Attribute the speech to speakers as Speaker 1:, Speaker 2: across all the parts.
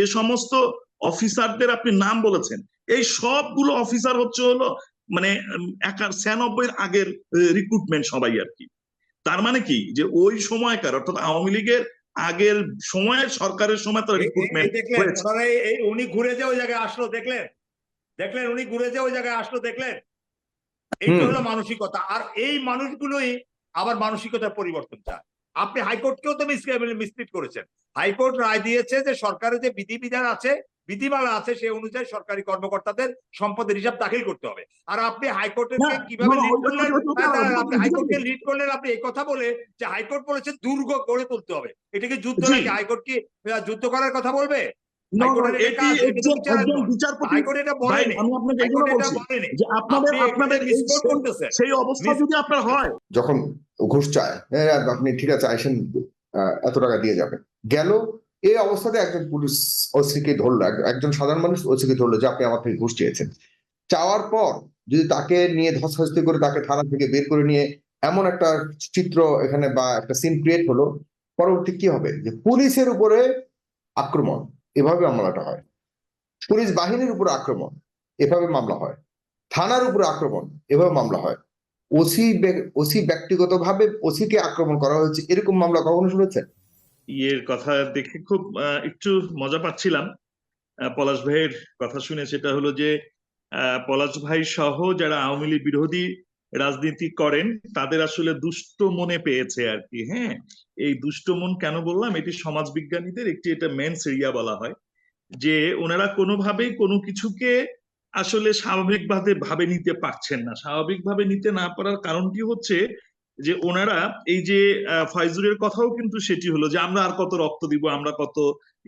Speaker 1: যে সমস্ত অফিসারদের আপনি নাম বলেছেন এই সবগুলো অফিসার হচ্ছে হলো মানে ছিয়ানব্বই আগের রিক্রুটমেন্ট সবাই আর কি। তার মানে কি? যে ওই সময়কার অর্থাৎ আওয়ামী লীগের আগের সময়ের সরকারের সময়
Speaker 2: এই-
Speaker 1: রিক্রুটমেন্ট
Speaker 2: উনি ঘুরে যে ওই জায়গায় আসলো দেখলেন? দেখলেন উনি ঘুরে যে ওই জায়গায় আসলো দেখলেন? এইটা। হলো মানসিকতা। আর এই মানুষগুলোই আবার মানসিকতার পরিবর্তন চায়। আপনি হাইকোর্টকেও তো মিসলিড করেছেন। হাইকোর্ট রায় দিয়েছে যে সরকারের যে বিধিবিধান আছে বিধিমালা আছে সেই অনুযায়ী সরকারি কর্মকর্তাদের সম্পদের হিসাব দাখিল করতে হবে। আর আপনি হাইকোর্টের কীভাবে লিড করলেন
Speaker 1: ওইটা- ওইটা-
Speaker 2: হ্যাঁ, আপনি হাইকোর্টকে লিড করলেন আপনি এই কথা বলে যে হাইকোর্ট বলেছে দুর্গ গড়ে তুলতে হবে। এটাকে যুদ্ধ। নাকি হাইকোর্ট কি যুদ্ধ করার কথা বলবে?
Speaker 1: হয়।
Speaker 3: যখন ঘুষ চায় আপনি ঠিক আছে আইসেন আহ, এত টাকা দিয়ে যাবেন। গেল এই অবস্থাতে একজন পুলিশ ওসিকে ধরলো একজন সাধারণ মানুষ ওসিকে ধরলো যে আপনি আমার থেকে ঘুষ চেয়েছেন। চাওয়ার পর যদি তাকে নিয়ে ধস্তাধস্তি করে তাকে থানা থেকে বের করে নিয়ে এমন একটা চিত্র এখানে বা একটা সিন ক্রিয়েট হলো পরবর্তী কি হবে? যে পুলিশের উপরে আক্রমণ। এভাবে মামলাটা হয়। পুলিশ বাহিনীর উপর আক্রমণ, এভাবে মামলা হয়। থানার উপর আক্রমণ, এভাবে মামলা হয়। ওসি ওসি ব্যক্তিগতভাবে ওসিকে আক্রমণ করা হয়েছে, এরকম মামলা কখনো শুনেছেন?
Speaker 1: ইয়ের কথা দেখে খুব একটু মজা পাচ্ছিলাম। পলাশ ভাইয়ের কথা শুনে সেটা হলো যে পলাশ ভাই সহ যারা আওয়ামী লীগ বিরোধী রাজনীতি করেন, তাদের আসলে দুষ্ট মনে পেয়েছে আর কি হ্যাঁ? এই দুষ্ট মন কেন বললাম? এটি সমাজ বিজ্ঞানীদের একটি এটা মেন এরিয়া বলা হয়, যে ওনারা কোনোভাবেই কোনো কিছুকে আসলে স্বাভাবিকভাবে ভাবে নিতে পারছেন না। স্বাভাবিকভাবে নিতে না পারার কারণটি হচ্ছে যে ওনারা এই যে ফয়জুরের কথাও কিন্তু সেটি হলো যে আমরা আর কত রক্ত দিব, আমরা কত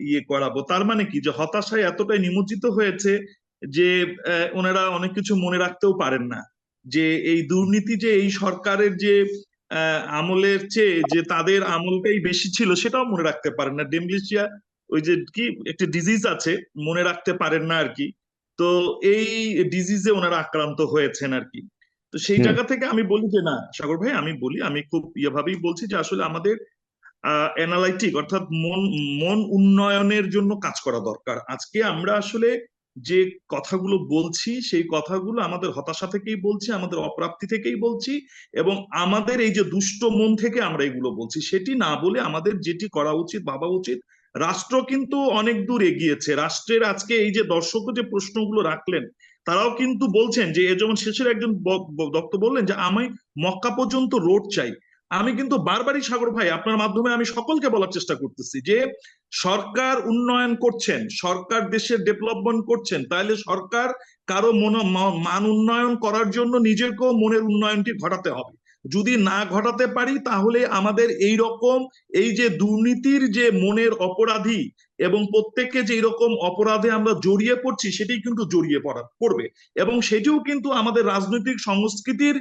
Speaker 1: ইয়ে করাবো। তার মানে কি? যে হতাশায় এতটাই নিমজ্জিত হয়েছে যে ওনারা অনেক কিছু মনে রাখতেও পারেন না। যে এই দুর্নীতি যে এই সরকারের যে আমলের চেয়ে যে তাদের আমলটাই বেশি ছিল সেটাও মনে রাখতে পারেন না। ডেমলিশিয়া ওই যে কি একটা ডিজিজ আছে মনে রাখতে পারেন না আর কি তো এই ডিজিজে ওনারা আক্রান্ত হয়েছেন আর কি তো সেই জায়গা থেকে আমি বলি যে না সাগর ভাই আমি বলি আমি খুব ইয়েভাবেই বলছি যে আসলে আমাদের অ্যানালাইটিক অর্থাৎ মন মন উন্নয়নের জন্য কাজ করা দরকার। আজকে আমরা আসলে যে কথাগুলো বলছি, সেই কথাগুলো আমাদের হতাশা থেকেই বলছি, আমাদের অপ্রাপ্তি থেকেই বলছি এবং আমাদের এই যে দুষ্ট মন থেকে আমরা এগুলো বলছি, সেটি না বলে আমাদের যেটি করা উচিত, ভাবা উচিত, রাষ্ট্র কিন্তু অনেক দূর এগিয়েছে। রাষ্ট্রের আজকে এই যে দর্শক যে প্রশ্নগুলো রাখলেন, তারাও কিন্তু বলছেন যে যেমন শেষের একজন বক্তা বললেন যে, আমি মক্কা পর্যন্ত রোড চাই। আমি কিন্তু বারবারই সাগর ভাই, আপনার মাধ্যমে আমি সকলকে বলার চেষ্টা করতেছি যে সরকার উন্নয়ন করছেন, সরকার দেশের ডেভেলপমেন্ট করছেন তাহলে সরকার কারও মন, মান উন্নয়ন করার জন্য নিজেকেও মনের উন্নয়নটি ঘটাতে হবে। যদি না ঘটাতে পারি, তাহলে আমাদের এই রকম এই যে দুর্নীতির যে মনের অপরাধী এবং প্রত্যেককে যে এরকম অপরাধে আমরা জড়িয়ে পড়ছি সেটি কিন্তু জড়িয়ে পড়া, পড়বে। এবং সেটিও কিন্তু আমাদের রাজনৈতিক সংস্কৃতির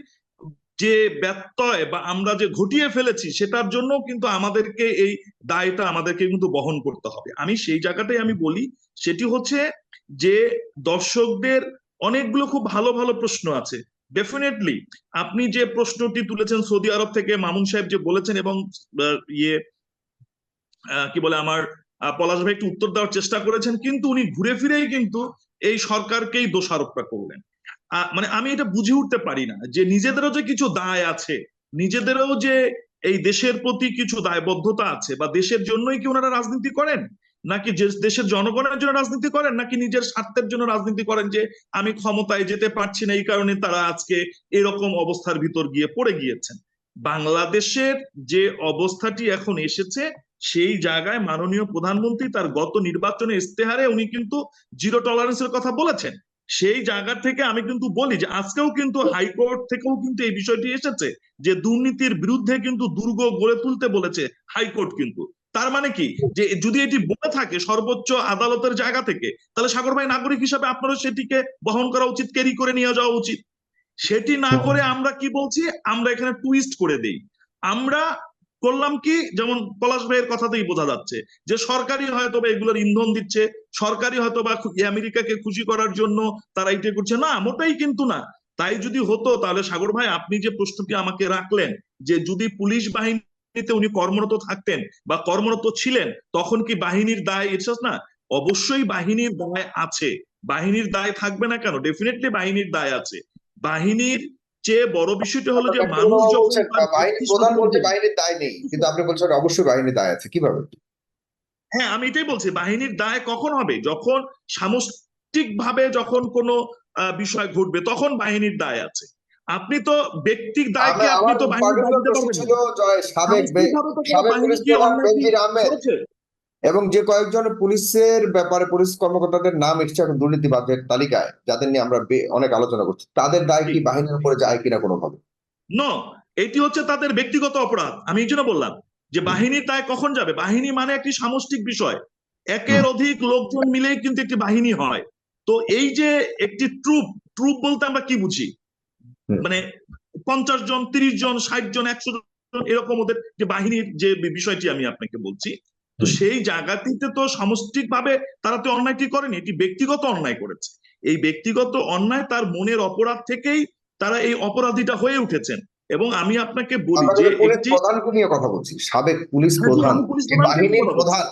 Speaker 1: যে ব্যত্যয় বা আমরা যে ঘটিয়ে ফেলেছি সেটার জন্য কিন্তু আমাদেরকে এই দায়টা আমাদেরকে কিন্তু বহন করতে হবে। আমি সেই জায়গাটাই আমি বলি, সেটি হচ্ছে যে দর্শকদের অনেকগুলো খুব ভালো ভালো প্রশ্ন আছে। ডেফিনেটলি আপনি যে প্রশ্নটি তুলেছেন সৌদি আরব থেকে, মামুন সাহেব যে বলেছেন এবং ইয়ে কি বলে আমার পলাশ ভাই একটু উত্তর দেওয়ার চেষ্টা করেছেন, কিন্তু উনি ঘুরে ফিরেই কিন্তু এই সরকারকেই দোষারোপটা করলেন। মানে আমি এটা বুঝে উঠতে পারি না যে নিজেদেরও যে কিছু দায় আছে, নিজেদেরও যে এই দেশের প্রতি কিছু দায়বদ্ধতা আছে বা দেশের জন্যই কি ওনারা রাজনীতি করেন? নাকি দেশের জনগণের জন্য রাজনীতি করেন? নাকি নিজের স্বার্থের জন্য রাজনীতি করেন যে আমি ক্ষমতায় যেতে পারছি না, এই কারণে তারা আজকে এরকম অবস্থার ভিতর গিয়ে পড়ে গিয়েছেন? বাংলাদেশের যে অবস্থাটি এখন এসেছে, সেই জায়গায় মাননীয় প্রধানমন্ত্রী তার গত নির্বাচনে ইস্তেহারে উনি কিন্তু জিরো টলারেন্সের কথা বলেছেন। সেই জায়গা থেকে আমি কিন্তু বলি যে আজকেও কিন্তু হাইকোর্ট থেকেও কিন্তু এই বিষয়টি এসেছে যে দুর্নীতির বিরুদ্ধে কিন্তু দুর্গ গড়ে তুলতে বলেছে হাইকোর্ট কিন্তু। তার মানে কি? যে যদি এটি বলে থাকে সর্বোচ্চ আদালতের জায়গা থেকে তাহলে সাগর ভাই নাগরিক হিসাবে আপনারও সেটিকে বহন করা উচিত ক্যারি করে নিয়ে যাওয়া উচিত। সেটি না করে আমরা কি বলছি? আমরা এখানে টুইস্ট করে দেই। আমরা করলাম কি? যেমন পলাশ ভাইয়ের কথাতেই বোঝা যাচ্ছে যে সরকারি হয়তো বা এগুলোর ইন্ধন দিচ্ছে সরকারি হয়তো বা আমেরিকাকে খুশি করার জন্য তারা এটা করছে। না, মোটাই কিন্তু না। তাই যদি হতো, তাহলে সাগর ভাই, আপনি যে প্রশ্নটি আমাকে রাখলেন যে যদি পুলিশ বাহিনীতে উনি কর্মরত থাকতেন বা কর্মরত ছিলেন, তখন কি বাহিনীর দায় এসে না, অবশ্যই বাহিনীর দায় আছে। বাহিনীর দায় থাকবে না কেন? ডেফিনেটলি বাহিনীর দায় আছে। বাহিনীর চেয়ে বড় বিষয়টা হলো যে মানুষ যখন
Speaker 3: বাহিনীর প্রধান বলছে বাহিনীর দায় নেই কিন্তু আপনি বলছেন অবশ্যই বাহিনীর দায় আছে কীভাবে?
Speaker 1: হ্যাঁ আমি এটাই বলছি বাহিনীর দায় কখন হবে? যখন সামষ্টিক ভাবে যখন কোনো বিষয় ঘটবে তখন বাহিনীর দায় আছে। আপনি তো ব্যক্তিক দায়কে আপনি তো বাহিনীর দায় দিতে পারবেন
Speaker 3: সাবেক
Speaker 1: সামষ্টিকভাবে
Speaker 3: সাবেক এবং যে কয়েকজন পুলিশের ব্যাপারে পুলিশ কর্মকর্তাদের নাম এসছে এখন দুর্নীতিবাদের তালিকায় যাদের নিয়ে আমরা অনেক আলোচনা করছি। তাদের দায় কি বাহিনীর উপরে যায় কিনা কোনোভাবে?
Speaker 1: নো এটি হচ্ছে তাদের ব্যক্তিগত অপরাধ। আমি এই জন্য বললাম যে বাহিনীর দায় কখন যাবে? বাহিনী মানে একটি সামষ্টিক বিষয়। একের অধিক লোকজন মিলে কিন্তু একটি বাহিনী হয়। তো এই যে একটি ট্রুপ ট্রুপ বলতে আমরা কি বুঝি? মানে পঞ্চাশ জন তিরিশ জন ষাট জন একশো জন এরকম ওদের যে বাহিনীর যে বিষয়টি আমি আপনাকে বলছি। তো সেই জায়গাটিতে তো সামষ্টিক ভাবে তারা তো অন্যায়টি করেনি এটি ব্যক্তিগত অন্যায় করেছে। এই ব্যক্তিগত অন্যায় তার মনের অপরাধ থেকেই তারা এই অপরাধীটা হয়ে উঠেছেন। এবং আমি আপনাকে বলি যে একটি
Speaker 3: প্রধানকে নিয়ে কথা বলছি সাবেক পুলিশ
Speaker 1: হ্যাঁ,
Speaker 3: প্রধান বাহিনীর। প্রধান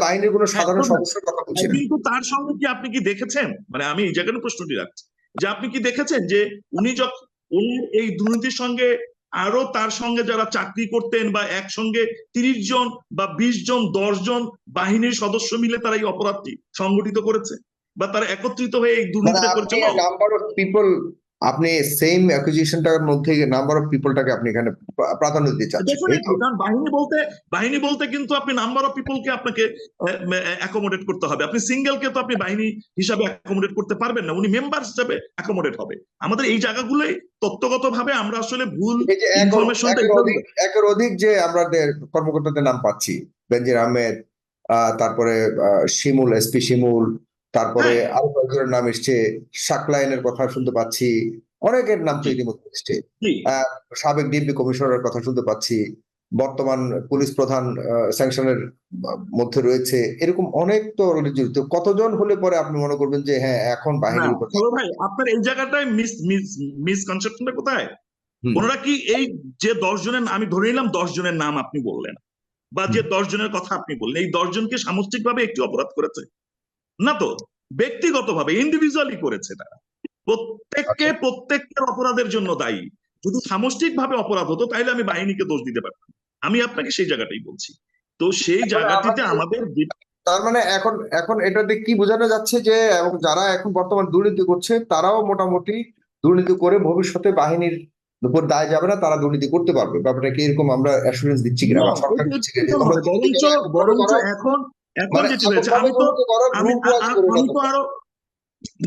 Speaker 3: বাহিনীর কোনো সাধারণ
Speaker 1: প্রধান।
Speaker 3: সদস্যের কথা বলছি
Speaker 1: কিন্তু তার সঙ্গে কি আপনি কি দেখেছেন? মানে আমি এই জায়গায় প্রশ্নটি রাখছি। যে আপনি কি দেখেছেন যে উনি যখন উনি এই দুর্নীতির সঙ্গে আরও তার সঙ্গে যারা চাকরি করতেন বা একসঙ্গে তিরিশ জন বা বিশ জন দশ জন বাহিনীর সদস্য মিলে তারা এই অপরাধটি সংগঠিত করেছে বা তারা একত্রিত হয়ে এই
Speaker 3: দুর্নীতি
Speaker 1: করছে
Speaker 3: আপনি সেম অ্যাকুজিশনটার মধ্যে নাম্বার অফ পিপলটাকে আপনি এখানে প্রাধান্য দিতে চাচ্ছেন।
Speaker 1: কারণ বাহিনী বলতে বাহিনী বলতে কিন্তু আপনি নাম্বার অফ পিপলকে আপনাকে অ্যাকোমোডেট করতে হবে। আপনি সিঙ্গেলকে তো আপনি বাহিনী হিসাবে অ্যাকোমোডেট করতে পারবেন না উনি মেম্বার হিসাবে অ্যাকোমোডেট হবে। আমাদের এই জায়গাগুলোই তত্ত্বগতভাবে আমরা আসলে ভুল ইনফরমেশনটা
Speaker 3: একের অধিক যে আমাদের কর্মকর্তাদের নাম পাচ্ছি বেনজির আহমেদ আহ, তারপরে শিমুল এসপি শিমুল তারপরে
Speaker 1: হ্যাঁ।
Speaker 3: আরও কয়েকজনের নাম এসছে। সাকলাইনের কথা শুনতে পাচ্ছি। অনেকের নাম তো। ইতিমধ্যে এসছে। সাবেক ডিএমপি কমিশনারের কথা শুনতে পাচ্ছি। বর্তমান পুলিশ প্রধান স্যাংশনের মধ্যে রয়েছে। এরকম অনেক তো জড়িত। কতজন হলে পরে আপনি মনে করবেন যে হ্যাঁ এখন বাহিনীর উপর
Speaker 1: ভাই আপনার এই জায়গাটায় মিস মিস মিসকনসেপশনটা কোথায়। ওনারা কি এই যে দশ জনের আমি ধরে নিলাম দশ জনের নাম আপনি বললেন বা যে দশ জনের কথা আপনি বললেন এই দশ জনকে সামষ্টিক ভাবে একটি অপরাধ করেছে? না তো? ব্যক্তিগতভাবে ইন্ডিভিজুয়ালি করেছে তারা। প্রত্যেককে প্রত্যেকের অপরাধের জন্য দায়ী। যদি সামষ্টিক ভাবে অপরাধ হতো তাহলে আমি বাহিনীকে দোষ দিতে পারতাম। আমি আপনাকে সেই জায়গাটাই বলছি। তো সেই জায়গাটিতে আমাদের
Speaker 3: তার মানে এখন এখন এটাতে কি বোঝানো যাচ্ছে যে এবং যারা এখন বর্তমান দুর্নীতি করছে তারাও মোটামুটি দুর্নীতি করে ভবিষ্যতে বাহিনীর উপর দায় যাবে না তারা দুর্নীতি করতে পারবে। ব্যাপারটা কি এরকম আমরা অ্যাসুরেন্স দিচ্ছি কিনা? সরকার দিচ্ছে
Speaker 1: বরঞ্চ এখন এখন
Speaker 3: মানে
Speaker 1: যেটি হয়েছে আমি তো আমি তো আরও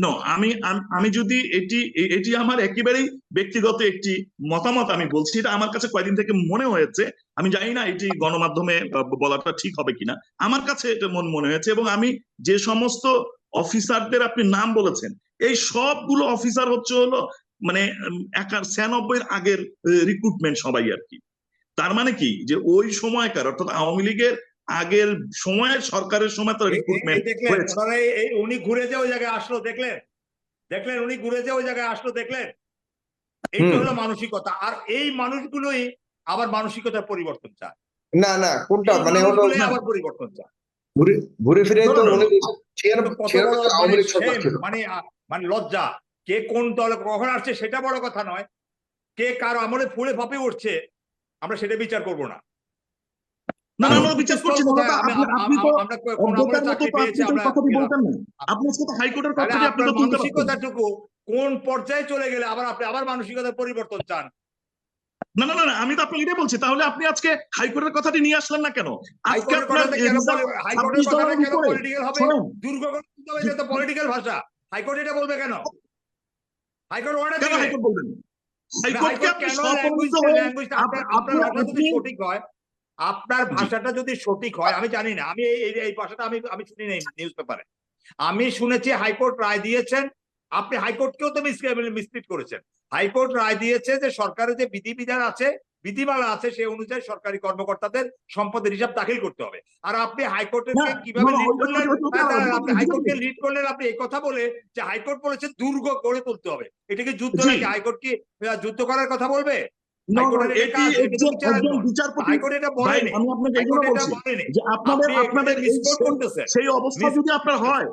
Speaker 1: নো আমি আমি যদি এটি এটি আমার একেবারেই ব্যক্তিগত একটি মতামত আমি বলছি এটা আমার কাছে কয়েকদিন থেকে মনে হয়েছে আমি জানি না এটি গণমাধ্যমে বলাটা ঠিক হবে কিনা আমার কাছে এটা মন মনে হয়েছে এবং আমি যে সমস্ত অফিসারদের আপনি নাম বলেছেন এই সবগুলো অফিসার হচ্ছে হলো মানে একার ছিয়ানব্বই আগের রিক্রুটমেন্ট সবাই আর কি। তার মানে কি? যে ওই সময়কার অর্থাৎ আওয়ামী লীগের আগের সময়ের সরকারের সময়
Speaker 2: এই-
Speaker 1: রিক্রুটমেন্ট
Speaker 2: উনি ঘুরে যে ওই জায়গায় আসলো দেখলেন? দেখলেন উনি ঘুরে যে ওই জায়গায় আসলো দেখলেন? এইটা হলো মানসিকতা। আর এই মানুষগুলোই আবার মানসিকতার পরিবর্তন চায়।
Speaker 3: না না কোনটা? মানে হলো
Speaker 2: মানুষগুলোই আবার পরিবর্তন চায়।
Speaker 3: ঘুরে ঘুরে ফিরে তো
Speaker 2: মানে মানে মানে লজ্জা। কে কোন দলে কখন আসছে সেটা বড় কথা নয়। কে কার আমলে ফুলে ফাঁপে উঠছে আমরা সেটা বিচার করব না।
Speaker 1: না আমরা বিচার করছি আপনি- তো
Speaker 2: কোন
Speaker 1: মতো
Speaker 2: চাকরি
Speaker 1: তো আপনি
Speaker 2: পেয়েছি
Speaker 1: তো এই
Speaker 2: আমরা
Speaker 1: কথাটি বলতেন না আপনি আজকে হাইকোর্টের কথাটি আপনি তো তুলতে
Speaker 2: মানসিকতাটুকু কোন পর্যায়ে চলে গেলে আবার আপনি আবার মানসিকতার পরিবর্তন চান?
Speaker 1: না না না আমি তো আপনাকে এটাই বলছি তাহলে আপনি আজকে হাইকোর্টের কথাটি নিয়ে আসলেন না কেন? আজকে আপনার
Speaker 2: হাইকোর্টের কথাটা কেন পলিটিক্যাল হবে?
Speaker 1: শোনেন।
Speaker 2: দুর্গ হবে, এটা তো পলিটিক্যাল ভাষা। হাইকোর্ট এটা বলবে কেন? হাইকোর্ট অর্ডার
Speaker 1: কেন হাইকোর্ট বলবেন? হাইকোর্টকে হয়ে আপনি-
Speaker 2: সঠিক হয় আপনার ভাষাটা যদি সঠিক হয় আমি জানি না আমি এই ভাষাটা আমি আমি শুনি নাই নিউজ পেপারে আমি শুনেছি হাইকোর্ট রায় দিয়েছেন আপনি হাইকোর্টকেও তো মিসলিড করেছেন। হাইকোর্ট রায় দিয়েছে যে সরকারের যে বিধিবিধান আছে বিধিমালা আছে সেই অনুযায়ী সরকারি কর্মকর্তাদের সম্পদের হিসাব দাখিল করতে হবে। আর আপনি হাইকোর্টের কীভাবে লিড করলেন?
Speaker 1: ওটা- ওটা-
Speaker 2: না, দাঁড়ান,
Speaker 1: ওটা-
Speaker 2: আপনি হাইকোর্টকে লিড করলেন আপনি এই কথা বলে যে হাইকোর্ট বলেছে দুর্গ গড়ে তুলতে হবে। এটা কি যুদ্ধ। নাকি হাইকোর্ট কি যুদ্ধ করার কথা বলবে?
Speaker 1: সেই- অবস্থা যদি আপনার হয়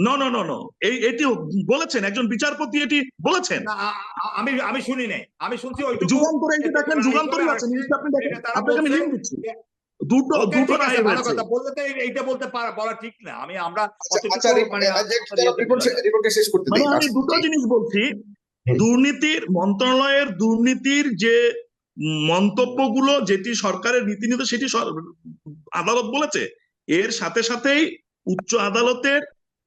Speaker 1: নো নো নো নো এই এটি বলেছেন একজন বিচারপতি এটি বলেছেন।
Speaker 2: আমি আমি শুনি নাই। আমি শুনছি ওইটুকু।
Speaker 1: যুগান্তরে এই দেখেন যুগান্তরই আছে নিউজটা আপনি দেখেন। আপনাকে আমি লিঙ্ক দিচ্ছি। দুটো দুটো রায় হয়েছে।
Speaker 2: কথা। বললে তো এইটা বলতে পারা- বলা ঠিক না। আমি আমরা
Speaker 3: আচ্ছা, আচ্ছা
Speaker 2: মানে
Speaker 3: শেষ করতে
Speaker 1: মানে
Speaker 3: দিই।
Speaker 1: আমি
Speaker 3: আচ্ছা,
Speaker 1: দুটো জিনিস বলছি। দুর্নীতির, মন্ত্রণালয়ের দুর্নীতির যে মন্তব্যগুলো যেটি সরকারের নীতি নিতে সেটি আদালত বলেছে। এর সাথে সাথেই উচ্চ আদালতের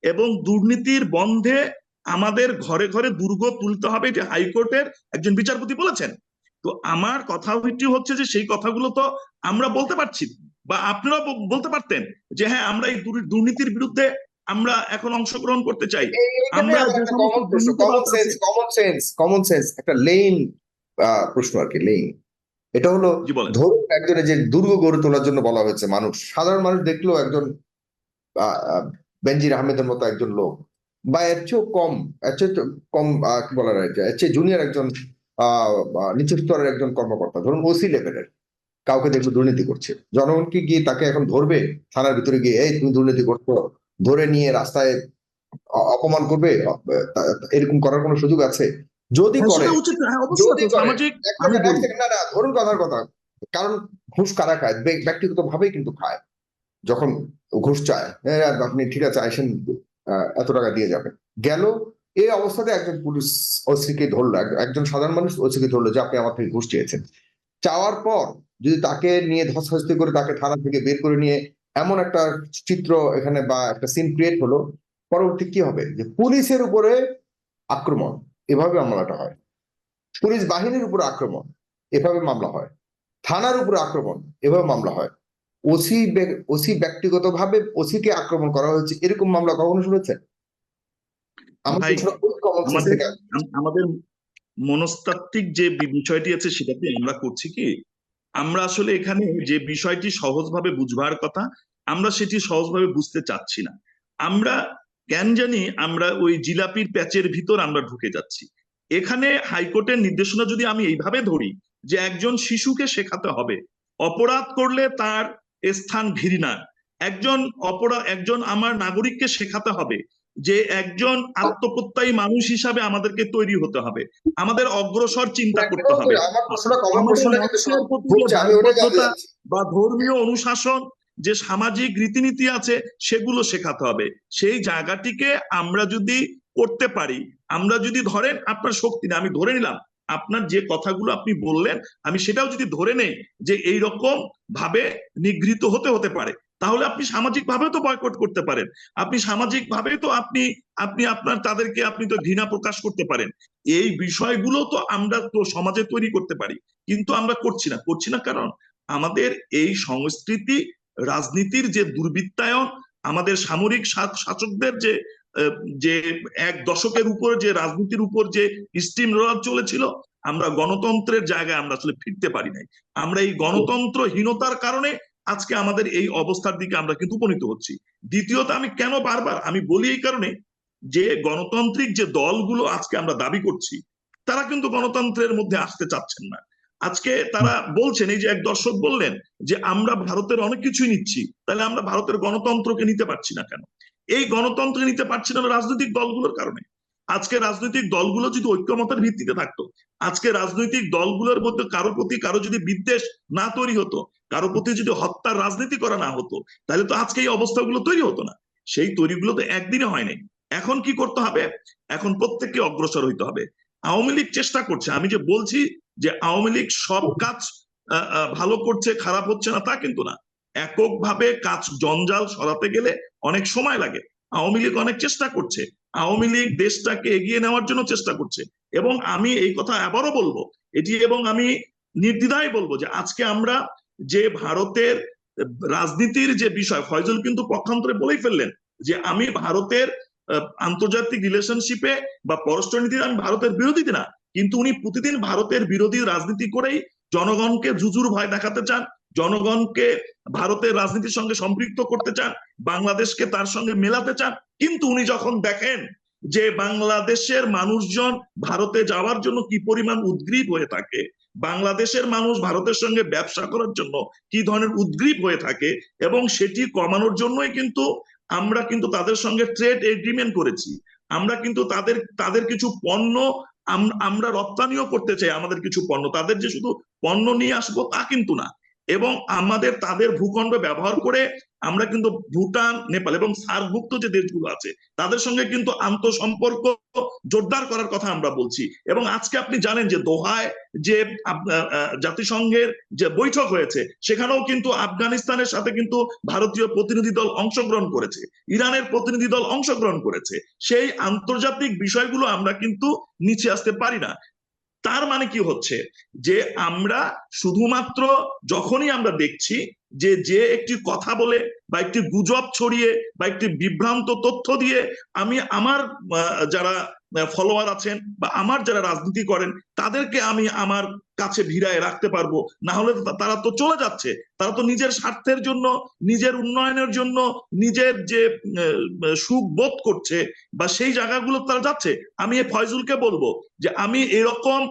Speaker 1: এবং দুর্নীতির বন্ধে আমাদের ঘরে ঘরে দুর্গ তুলতে হবে, এটি হাইকোর্টের একজন বিচারপতি বলেছেন। তো আমার কথা হচ্ছে হচ্ছে যে, সেই কথাগুলো তো আমরা বলতে পারছি, বা আপনারা বলতে পারতেন যে হ্যাঁ আমরা এই দুর্নীতির বিরুদ্ধে আমরা এখন অংশগ্রহণ করতে চাই। আমরা
Speaker 3: sense,
Speaker 1: আছে-
Speaker 3: common sense, common sense, একটা লেইন প্রশ্ন আর কি লেইন এটা হলো ধরুন একজনের যে দুর্গ গড়ে তোলার জন্য বলা হয়েছে মানুষ সাধারণ মানুষ দেখলেও একজন বেনজির আহমেদের মতো একজন লোক বা এর চেয়েও কম এর চেয়ে কম কি বলা যায় এর চেয়ে জুনিয়র একজন নিচু স্তরের একজন কর্মকর্তা ধরুন ওসি লেভেলের কাউকে দেখবে দুর্নীতি করছে। জনগণ কি গিয়ে তাকে এখন ধরবে? থানার ভিতরে গিয়ে এই তুমি দুর্নীতি করছ ধরে নিয়ে রাস্তায় অপমান করবে এরকম করার কোনো সুযোগ আছে? যদি
Speaker 1: হ্যাঁ,
Speaker 3: করে
Speaker 1: হ্যাঁ,
Speaker 3: না না ধরুন কথার কথা। কারণ ঘুষ কারা খায়? ব্যক্তিগত ভাবেই কিন্তু খায়। যখন ঘুষ চায় হ্যাঁ, আপনি ঠিক আছে আইসেন এত টাকা দিয়ে যাবেন। গেল এই অবস্থাতে একজন পুলিশ ওসিকে ধরলো এক- একজন সাধারণ মানুষ ওসিকে ধরলো যে আপনি আমার থেকে ঘুষ চেয়েছেন। চাওয়ার পর যদি তাকে নিয়ে ধস্তাধস্তি করে তাকে থানা থেকে বের করে নিয়ে এমন একটা চিত্র এখানে বা একটা সিন ক্রিয়েট হলো পরবর্তী কি হবে? যে পুলিশের উপরে আক্রমণ এভাবে মামলাটা হয়। পুলিশ বাহিনীর উপরে আক্রমণ এভাবে মামলা হয়। থানার উপরে আক্রমণ এভাবে মামলা হয়। ওসি ওসি ব্যক্তিগতভাবে ওসিকে আক্রমণ করা হয়েছে এরকম মামলা কখনো শুনেছেন
Speaker 1: আমাদের- মনস্তাত্ত্বিক যে বিষয়টি আছে সেটাতে আমরা করছি কি? আমরা আসলে এখানে যে বিষয়টি সহজভাবে বুঝবার কথা আমরা সেটি সহজভাবে বুঝতে চাচ্ছি না। আমরা কেন জানি আমরা ওই জিলাপির প্যাচের ভিতর আমরা ঢুকে যাচ্ছি। এখানে হাইকোর্টের নির্দেশনা যদি আমি এইভাবে ধরি যে একজন শিশুকে শেখাতে হবে অপরাধ করলে তার স্থান ঘৃণা একজন অপরাধ একজন আমার নাগরিককে শেখাতে হবে যে একজন আত্মপ্রত্যয়ী মানুষ হিসাবে আমাদেরকে তৈরি হতে হবে। আমাদের অগ্রসর চিন্তা করতে হবে।
Speaker 3: আমার প্রশ্নটা কমন
Speaker 1: আমাদের
Speaker 3: প্রশ্নটা কিন্তু
Speaker 1: রাষ্ট্রের প্রতি
Speaker 3: ঘুরছে,
Speaker 1: যে
Speaker 3: আমি ওটা জানতে
Speaker 1: দায়বদ্ধতা
Speaker 3: চাচ্ছি।
Speaker 1: বা ধর্মীয় অনুশাসন যে সামাজিক রীতিনীতি আছে সেগুলো শেখাতে হবে। সেই জায়গাটিকে আমরা যদি করতে পারি, আমরা যদি ধরেন আপনার শক্তি না আমি ধরে নিলাম আপনার যে কথাগুলো আপনি বললেন, আমি সেটাও যদি ধরে নেই যে এই রকম ভাবে নিগৃহীত হতে হতে পারে, তাহলে আপনি সামাজিক ভাবেও তো বয়কট করতে পারেন। আপনি সামাজিক ভাবে তো আপনি আপনি আপনার তাদেরকে আপনি তো ঘৃণা প্রকাশ করতে পারেন। এই বিষয়গুলো তো আমরা তো সমাজে তৈরি করতে পারি, কিন্তু আমরা করছি না। করছি না কারণ আমাদের এই সংস্কৃতি রাজনীতির যে দুর্বৃত্তায়ন, আমাদের সামরিক শাসকদের যে যে এক দশকের উপর যে রাজনীতির উপর যে স্টিম রোলার চলেছিল, আমরা গণতন্ত্রের জায়গায় আমরা আসলে ফিরতে পারি নাই। আমরা এই গণতন্ত্রহীনতার কারণে আজকে আমাদের এই অবস্থার দিকে আমরা কিন্তু উপনীত হচ্ছি। দ্বিতীয়ত, আমি কেন বারবার, আমি বলি এই কারণে যে গণতান্ত্রিক যে দলগুলো আজকে আমরা দাবি করছি, তারা কিন্তু গণতন্ত্রের মধ্যে আসতে চাচ্ছেন না। আজকে তারা বলছেন এই যে এক দর্শক বললেন যে আমরা ভারতের অনেক কিছুই নিচ্ছি তাহলে আমরা ভারতের গণতন্ত্রকে নিতে পারছি না কেন? এই গণতন্ত্র নিতে পারছি না রাজনৈতিক দলগুলোর কারণে। আজকে রাজনৈতিক দলগুলো যদি ঐক্যমতের ভিত্তিতে থাকতো আজকে রাজনৈতিক দলগুলোর মধ্যে কারও প্রতি কারও যদি বিদ্বেষ না তৈরি হতো কারও প্রতি যদি হত্যার রাজনীতি করা না হতো তাহলে তো আজকে এই অবস্থাগুলো তৈরি হতো না। সেই তৈরিগুলো তো একদিনে হয়নি এখন কি করতে হবে? এখন প্রত্যেককে অগ্রসর হইতে হবে। আওয়ামী লীগ চেষ্টা করছে। আমি যে বলছি যে আওয়ামী লীগ সব কাজ ভালো করছে, খারাপ হচ্ছে না, তা কিন্তু না। এককভাবে কাজ জঞ্জাল সরাতে গেলে অনেক সময় লাগে। আওয়ামী লীগ অনেক চেষ্টা করছে। আওয়ামী লীগ দেশটাকে এগিয়ে নেওয়ার জন্য চেষ্টা করছে। এবং আমি এই কথা আবারও বলব, এটি এবং আমি নির্দ্বিধায় বলব যে আজকে আমরা যে ভারতের রাজনীতির যে বিষয়, ফয়জল কিন্তু পক্ষান্তরে বলেই ফেললেন যে আমি ভারতের আন্তর্জাতিক রিলেশনশিপে বা পররাষ্ট্রনীতিতে আমি ভারতের বিরোধীতে না। কিন্তু উনি প্রতিদিন ভারতের বিরোধী রাজনীতি করেই জনগণকে জুজুর ভয় দেখাতে চান, জনগণকে ভারতের রাজনীতির সঙ্গে সম্পৃক্ত করতে চান, বাংলাদেশকে তার সঙ্গে মেলাতে চান। কিন্তু উনি যখন দেখেন যে বাংলাদেশের মানুষজন ভারতে যাওয়ার জন্য কি পরিমাণ উদ্গ্রীব হয়ে থাকে, বাংলাদেশের মানুষ ভারতের সঙ্গে ব্যবসা করার জন্য কি ধরনের উদ্গ্রীব হয়ে থাকে, এবং সেটি কমানোর জন্যই কিন্তু আমরা কিন্তু তাদের সঙ্গে ট্রেড এগ্রিমেন্ট করেছি। আমরা কিন্তু তাদের তাদের কিছু পণ্য আম- আমরা রপ্তানিও করতে চাই, আমাদের কিছু পণ্য। তাদের যে শুধু পণ্য নিয়ে আসব তা কিন্তু না। এবং আমাদের তাদের ভূখণ্ড ব্যবহার করে আমরা কিন্তু ভুটান, নেপাল এবং সার্কভুক্ত যে দেশগুলো আছে, তাদের সঙ্গে কিন্তু আন্তঃসম্পর্ক জোরদার করার কথা আমরা বলছি। এবং আজকে আপনি জানেন যে দোহায় যে জাতিসংঘের যে বৈঠক হয়েছে, সেখানেও কিন্তু আফগানিস্তানের সাথে কিন্তু ভারতীয় প্রতিনিধি দল অংশগ্রহণ করেছে, ইরানের প্রতিনিধি দল অংশগ্রহণ করেছে। সেই আন্তর্জাতিক বিষয়গুলো আমরা কিন্তু নিচে আসতে পারি না। তার মানে কি হচ্ছে? যে আমরা শুধুমাত্র যখনই আমরা দেখছি যে যে একটি কথা বলে বা একটি গুজব ছড়িয়ে বা একটি বিভ্রান্ত তথ্য দিয়ে আমি আমার যারা ফলোয়ার আছেন বা আমার যারা রাজনীতি করেন, তাদেরকে আমি আমার কাছে ভিড়ায় রাখতে পারব। না হলে তারা তো চলে যাচ্ছে। তারা তো নিজের স্বার্থের জন্য, নিজের উন্নয়নের জন্য, নিজের যে সুখ বোধ করছে বা সেই জায়গাগুলো তারা যাচ্ছে। আমি এই ফয়জুলকে বলব যে, আমি এরকম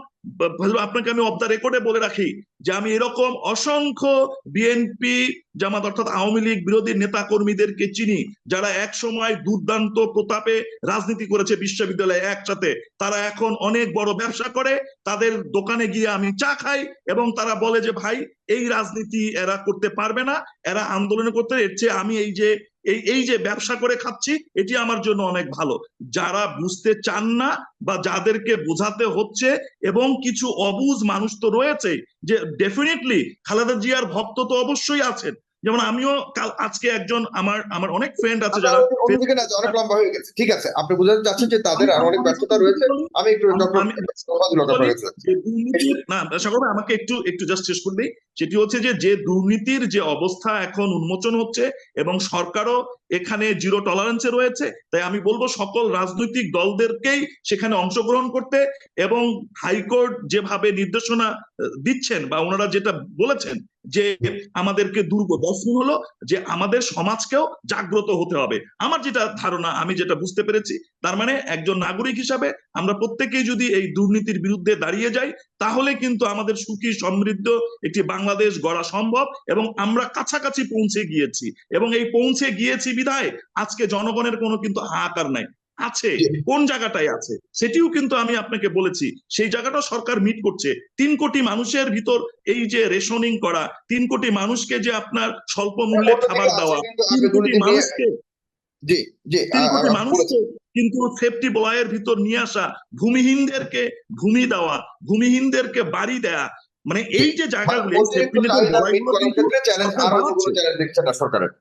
Speaker 1: আপনাকে আমি অফ দ্য রেকর্ডে বলে রাখি যে আমি এরকম অসংখ্য বিএনপি জামাত অর্থাৎ আওয়ামী লীগ বিরোধী নেতা কর্মীদেরকে চিনি, যারা এক সময় দুর্দান্ত প্রতাপে রাজনীতি করেছে বিশ্ববিদ্যালয়ে একসাথে তারা এখন অনেক বড় ব্যবসা করে, তাদের দোকানে গিয়ে আমি চা খাই এবং তারা বলে যে, ভাই, এই রাজনীতি এরা করতে পারবে না, এরা আন্দোলন করতে এর চেয়ে আমি এই যে এই এই যে ব্যবসা করে খাচ্ছি, এটি আমার জন্য অনেক ভালো। যারা বুঝতে চান না বা যাদেরকে বোঝাতে হচ্ছে এবং কিছু অবুজ মানুষ তো রয়েছে যে ডেফিনেটলি খালেদা জিয়ার ভক্ত তো অবশ্যই আছেন। যেমন আমিও কাল আজকে একজন আমার আমার অনেক ফ্রেন্ড আছে যারা
Speaker 3: অন্যদিকে না অনেক লম্বা হয়ে গেছে। ঠিক আছে আপনি বোঝাতে চাচ্ছেন যে তাদের আর অনেক ব্যস্ততা রয়েছে। আমি একটু
Speaker 1: না সাগর আমাকে একটু একটু জাস্ট শেষ করে দিই সেটি হচ্ছে যে যে দুর্নীতির যে অবস্থা এখন উন্মোচন হচ্ছে এবং সরকারও এখানে জিরো টলারেন্সে রয়েছে। তাই আমি বলব সকল রাজনৈতিক দলদেরকেই সেখানে অংশগ্রহণ করতে এবং হাইকোর্ট যেভাবে নির্দেশনা দিচ্ছেন বা ওনারা যেটা বলেছেন যে আমাদেরকে দুর্গ দর্শন হলো, যে আমাদের সমাজকেও জাগ্রত হতে হবে। আমার যেটা ধারণা, আমি যেটা বুঝতে পেরেছি, তার মানে একজন নাগরিক হিসাবে আমরা প্রত্যেকেই যদি এই দুর্নীতির বিরুদ্ধে দাঁড়িয়ে যাই তাহলে কিন্তু আমাদের সুখী সমৃদ্ধ একটি বাংলাদেশ গড়া সম্ভব এবং আমরা কাছাকাছি পৌঁছে গিয়েছি। এবং এই পৌঁছে গিয়েছি বিধায় আজকে জনগণের কোনো কিন্তু হাহাকার নাই। আছে কোন জায়গাটায় আছে? সেটিও কিন্তু আমি আপনাকে বলেছি। সেই জায়গাটা সরকার মিট করছে। তিন কোটি মানুষের ভিতর এই যে রেশনিং করা তিন কোটি মানুষকে যে আপনার স্বল্প মূল্যে খাবার দেওয়া তিন কোটি মানুষকে
Speaker 3: জি জি
Speaker 1: তিন কোটি মানুষকে কিন্তু সেফটি বলয়ের ভিতর নিয়ে আসা ভূমিহীনদেরকে ভূমি দেওয়া ভূমিহীনদেরকে বাড়ি দেয়া মানে এই যে জায়গাগুলো সেফটি
Speaker 3: চ্যালেঞ্জ চ্যালেঞ্জ দেখছে না সরকারের।